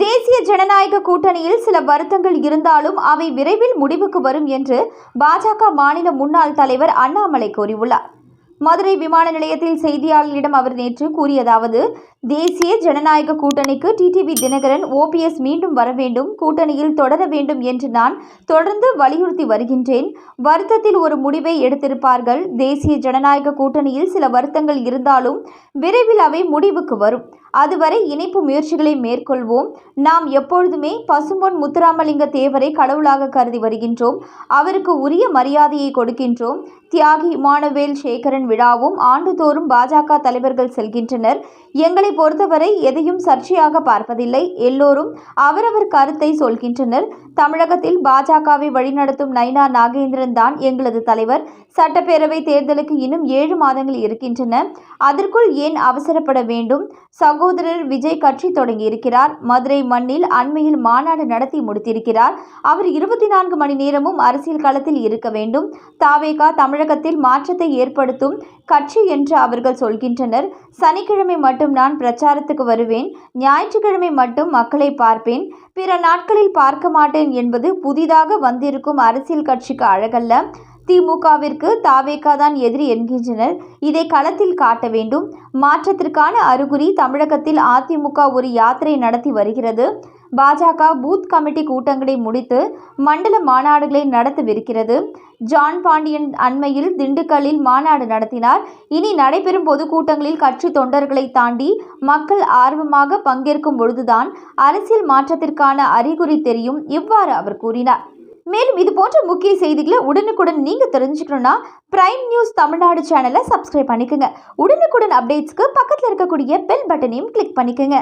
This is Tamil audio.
தேசிய ஜனநாயக கூட்டணியில் சில வருத்தங்கள் இருந்தாலும் அவை விரைவில் முடிவுக்கு வரும் என்று பாஜக மாநில முன்னாள் தலைவர் அண்ணாமலை கூறியுள்ளார். மதுரை விமான நிலையத்தில் செய்தியாளர்களிடம் அவர் நேற்று கூறியதாவது தேசிய ஜனநாயக கூட்டணிக்கு டிடிவி தினகரன் ஓபிஎஸ் மீண்டும் வர வேண்டும் கூட்டணியில் தொடர வேண்டும் என்று நான் தொடர்ந்து வலியுறுத்தி வருகின்றேன். வருத்தத்தில் ஒரு முடிவை எடுத்திருப்பார்கள். தேசிய ஜனநாயக கூட்டணியில் சில வருத்தங்கள் இருந்தாலும் விரைவில் அவை முடிவுக்கு வரும். அதுவரை இணைப்பு முயற்சிகளை மேற்கொள்வோம். நாம் எப்பொழுதுமே பசும்பொன் முத்துராமலிங்க தேவரை கடவுளாக கருதி வருகின்றோம். அவருக்கு உரிய மரியாதையை கொடுக்கின்றோம். தியாகி இமானுவேல் சேகரன் விழாவும் ஆண்டுதோறும் பாஜக தலைவர்கள் செல்கின்றனர். எங்களை பொறுத்தவரை எதையும் சர்ச்சையாக பார்ப்பதில்லை. எல்லோரும் அவரவர் கருத்தை சொல்கின்றனர். தமிழகத்தில் பாஜகவை வழிநடத்தும் நைனா நாகேந்திரன் தான் எங்களது தலைவர். சட்டப்பேரவை தேர்தலுக்கு இன்னும் ஏழு மாதங்கள் இருக்கின்றன. அதற்குள் ஏன் அவசரப்பட வேண்டும்? சகோதரர் விஜய் கட்சி தொடங்கியிருக்கிறார். மதுரை மண்ணில் அண்மையில் மாநாடு நடத்தி முடித்திருக்கிறார். அவர் இருபத்தி நான்கு மணி நேரமும் அரசியல் களத்தில் இருக்க வேண்டும். தாவேகா தமிழகத்தில் மாற்றத்தை ஏற்படுத்தும் கட்சி என்று அவர்கள் சொல்கின்றனர். சனிக்கிழமை மட்டும் நான் பிரச்சாரத்துக்கு வருவேன். ஞாயிற்றுக்கிழமை மட்டும் மக்களை பார்ப்பேன். பிற நாட்களில் பார்க்க மாட்டேன் என்பது புதிதாக வந்திருக்கும் அரசியல் கட்சிக்கு அழகல்ல. திமுகவிற்கு தாவேகா தான் எதிரி என்கின்றனர். இதை களத்தில் காட்ட வேண்டும். மாற்றத்திற்கான அறிகுறி தமிழகத்தில் அதிமுக ஒரு யாத்திரை நடத்தி வருகிறது. பாஜக பூத் கமிட்டி கூட்டங்களை முடித்து மண்டல மாநாடுகளை நடத்தவிருக்கிறது. ஜான் பாண்டியன் அண்மையில் திண்டுக்கல்லில் மாநாடு நடத்தினார். இனி நடைபெறும் பொதுக்கூட்டங்களில் கட்சி தொண்டர்களை தாண்டி மக்கள் ஆர்வமாக பங்கேற்கும் பொழுதுதான் அரசியல் மாற்றத்திற்கான அறிகுறி தெரியும். இவ்வாறு அவர் கூறினார். மேலும் இது போன்ற முக்கிய செய்திகளை உடனுக்குடன் நீங்க தெரிஞ்சுக்கணும்னா பிரைம் நியூஸ் தமிழ்நாடு சேனலை சப்ஸ்கிரைப் பண்ணிக்கோங்க. உடனுக்குடன் அப்டேட்ஸ்க்கு பக்கத்தில் இருக்கக்கூடிய பெல் பட்டனையும் கிளிக் பண்ணிக்கோங்க.